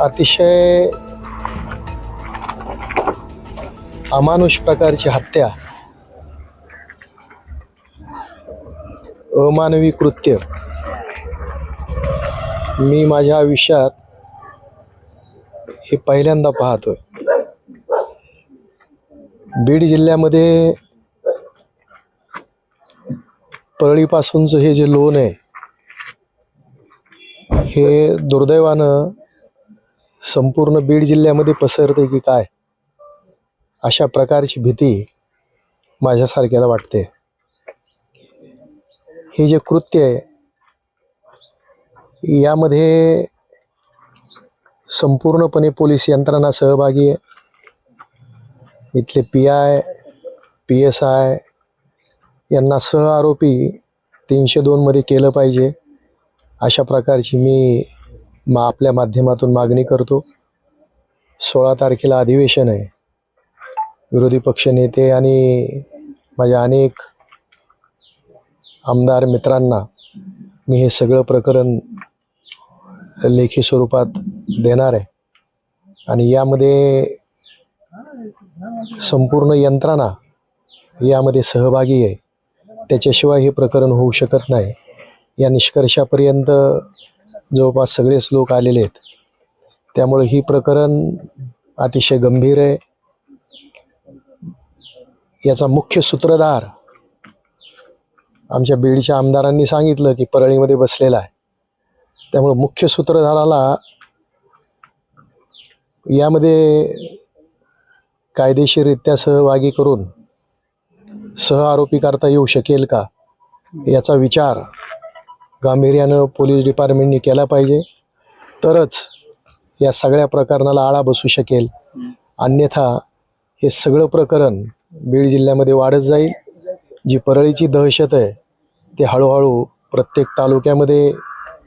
अतिशय अमानुष प्रकारची हत्या. अमानवी कृत्य. मी माझ्या आयुष्यात हे पहिल्यांदा पाहतोय. बीड जिल्ह्यामध्ये परळीपासूनचं हे जे लोन आहे हे दुर्दैवानं संपूर्ण बीड जिल्ह्यामध्ये पसरते की काय? अशा प्रकारची भीती माझ्यासारख्याला वाटते. हे जे कृत्य आहे यामध्ये संपूर्णपणे पोलीस यंत्रणा सहभागी आहे. इथले P I P S I यांना सह आरोपी तीनशे दोनमध्ये केलं पाहिजे. अशा प्रकारची मी मा आपल्या माध्यमातून मागणी करतो. सोळा तारखेला अधिवेशन आहे. विरोधी पक्ष नेते आणि माझ्या अनेक आमदार मित्रांना मी हे सगळं प्रकरण लेखी स्वरूपात देणार आहे. आणि यामध्ये संपूर्ण यंत्रणा यामध्ये सहभागी आहे. त्याच्याशिवाय हे प्रकरण होऊ शकत नाही. या निष्कर्षापर्यंत जवळपास सगळेच लोक आलेले आहेत. त्यामुळे ही प्रकरण अतिशय गंभीर आहे. याचा मुख्य सूत्रधार आमच्या बीडच्या आमदारांनी सांगितलं की परळीमध्ये बसलेला आहे. त्यामुळे मुख्य सूत्रधाराला यामध्ये कायदेशीररित्या सहभागी करून सह आरोपी करता येऊ शकेल का याचा विचार गांभीर्यानं पोलीस डिपार्टमेंटनी केला पाहिजे. तरच या सगळ्या प्रकरणाला आळा बसू शकेल. अन्यथा हे सगळं प्रकरण बीड जिल्ह्यामध्ये वाढत जाईल. जी परळीची दहशत आहे ते हळूहळू प्रत्येक तालुक्यामध्ये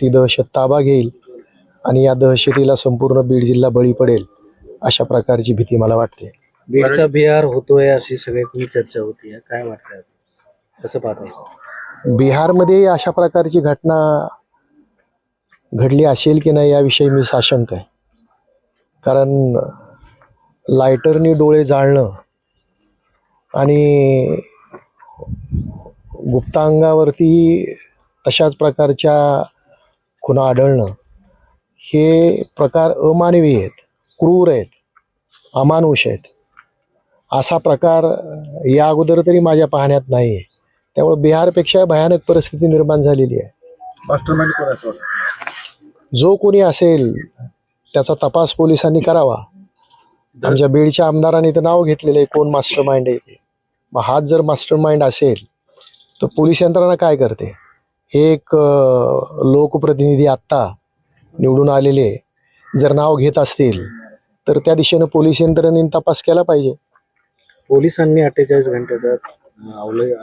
ती दहशत ताबा घेईल आणि या दहशतीला संपूर्ण बीड जिल्हा बळी पडेल अशा प्रकारची भीती मला वाटते. बीडचा बिहार होतोय अशी सगळीकडे चर्चा होती. काय वाटतं कसं पाहतो बिहारमध्ये अशा प्रकारची घटना घडली असेल की नाही याविषयी मी साशंक आहे. कारण लायटरनी डोळे जाळणं आणि गुप्तांगावरती तशाच प्रकारच्या खुणा आढळणं हे प्रकार अमानवी आहेत क्रूर आहेत अमानुष आहेत. असा प्रकार या अगोदर तरी माझ्या पाहण्यात नाही आहे त्यामुळे बिहारपेक्षा भयानक परिस्थिती निर्माण झालेली आहे. कोण असं जो कोणी असेल त्याचा तपास पोलिसांनी करावा. आमच्या बीडच्या आमदारांनी तर नाव घेतलेलं आहे कोण मास्टर माइंड आहे ते. मग हाच जर मास्टर माइंड असेल तर पोलीस यंत्रणा काय करते? एक अं, लोकप्रतिनिधी आत्ता निवडून आलेले जर नाव घेत असतील तर त्या दिशेनं पोलीस यंत्रणेने तपास केला पाहिजे. पोलिसांनी अठ्ठेचाळीस घंट्याचा अवलय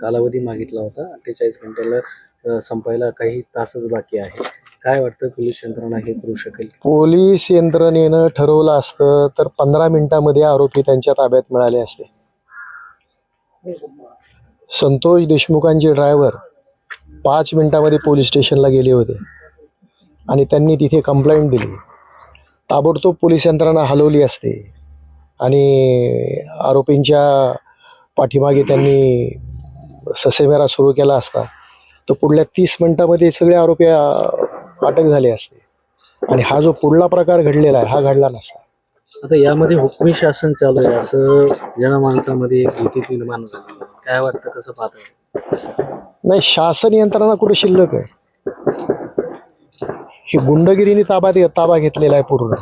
कालावधी मागितला होता. अठ्ठेचाळीस घंट्याला संपायला काही तासच बाकी आहे. काय वाटतं पोलीस यंत्रणा हे करू शकेल? पोलीस यंत्रणेनं ठरवलं असतं तर पंधरा मिनिटामध्ये आरोपी त्यांच्या ताब्यात मिळाले असते. संतोष देशमुखांचे ड्रायव्हर पाच मिनिटामध्ये पोलीस स्टेशनला गेले होते आणि त्यांनी तिथे कंप्लेंट दिली. ताबडतोब पोलीस यंत्रणा हलवली असते आणि आरोपींच्या पाठीमागे त्यांनी ससेमेरा सुरू केला असता तर पुढल्या तीस मिनिटामध्ये सगळे आरोपी अटक झाले असते. आणि हा जो पुढला प्रकार घडलेला आहे हा घडला नसता. आता यामध्ये हुकमी शासन चालू आहे असं जनमानसामध्ये भीती निर्माण झाली. काय वाटतं कसं पाहताय नाही शासन यंत्रणा कुठे शिल्लक आहे? ही गुंडगिरीने ताबा ताबा घेतलेला आहे पूर्ण.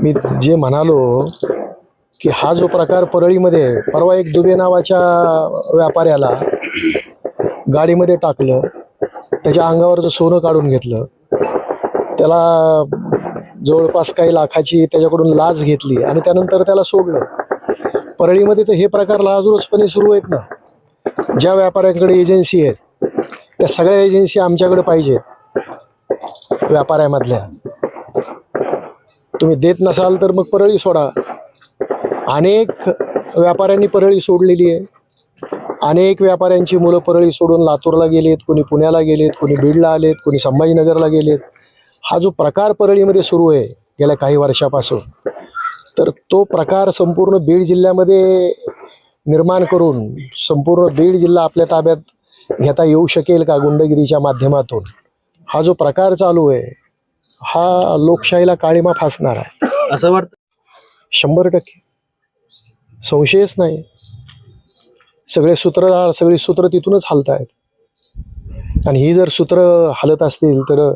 मी जे म्हणालो की हा जो प्रकार परळीमध्ये परवा एक दुबे नावाच्या व्यापाऱ्याला गाडीमध्ये टाकलं त्याच्या अंगावरचं सोनं काढून घेतलं त्याला जवळपास काही लाखाची त्याच्याकडून लाच घेतली आणि त्यानंतर त्याला सोडलं. परळीमध्ये तर हे प्रकार लाजरोसपणे सुरू आहेत ना. ज्या व्यापाऱ्यांकडे एजन्सी आहेत त्या सगळ्या एजन्सी आमच्याकडे पाहिजेत व्यापाऱ्यामधल्या. तुम्ही देत नसाल तर मग परळी सोडा. अनेक व्यापाऱ्यांनी परळी सोडलेली आहे. अनेक व्यापाऱ्यांची मुलं परळी सोडून लातूरला गेलेत कोणी पुण्याला गेलेत कोणी बीडला आलेत कोणी संभाजीनगरला गेलेत. हा जो प्रकार परळीमध्ये सुरू आहे गेल्या काही वर्षापासून तर तो प्रकार संपूर्ण बीड जिल्ह्यामध्ये निर्माण करून संपूर्ण बीड जिल्हा आपल्या ताब्यात घेता येऊ शकेल का गुंडगिरीच्या माध्यमातून? हा जो प्रकार चालू आहे हा लोकशाहीला काळीमा फासणार आहे. असं वाटतं? शंभर टक्के. संशयच नाही. सगळे सूत्रधार सगळी सूत्र तिथूनच हलत आहेत आणि ही जर सूत्र हलत असतील तर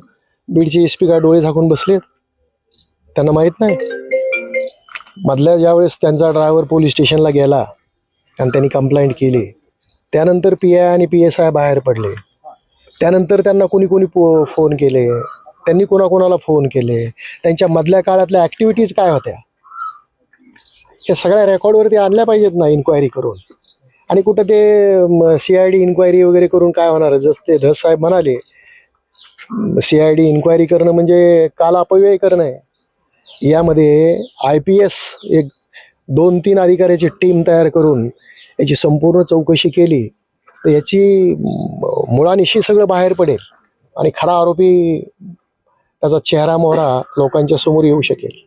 बीडचे एस पी काय डोळे झाकून बसलेत? त्यांना माहीत नाही. मधल्या ज्यावेळेस त्यांचा ड्रायव्हर पोलीस स्टेशनला गेला आणि त्यांनी कंप्लेंट केली त्यानंतर पी आय आणि पी एस आय बाहेर पडले. त्यानंतर त्यांना कोणी कोणी पो फोन केले. त्यांनी कोणाकोणाला फोन केले. त्यांच्या मधल्या काळातल्या ॲक्टिव्हिटीज काय होत्या? या सगळ्या रेकॉर्डवरती आणल्या पाहिजेत ना इन्क्वायरी करून. आणि कुठं ते सी आय डी इन्क्वायरी वगैरे करून काय होणार? जसं ते धस साहेब म्हणाले सी आय डी इन्क्वायरी करणं म्हणजे काल अपव्यय करणं आहे. यामध्ये आय पी एस एक दोन तीन अधिकाऱ्याची टीम तयार करून याची संपूर्ण चौकशी केली तर याची मुळानिशी सगळं बाहेर पडेल. आणि खरा आरोपी त्याचा चेहरा मोहरा लोकांच्या समोर येऊ शकेल.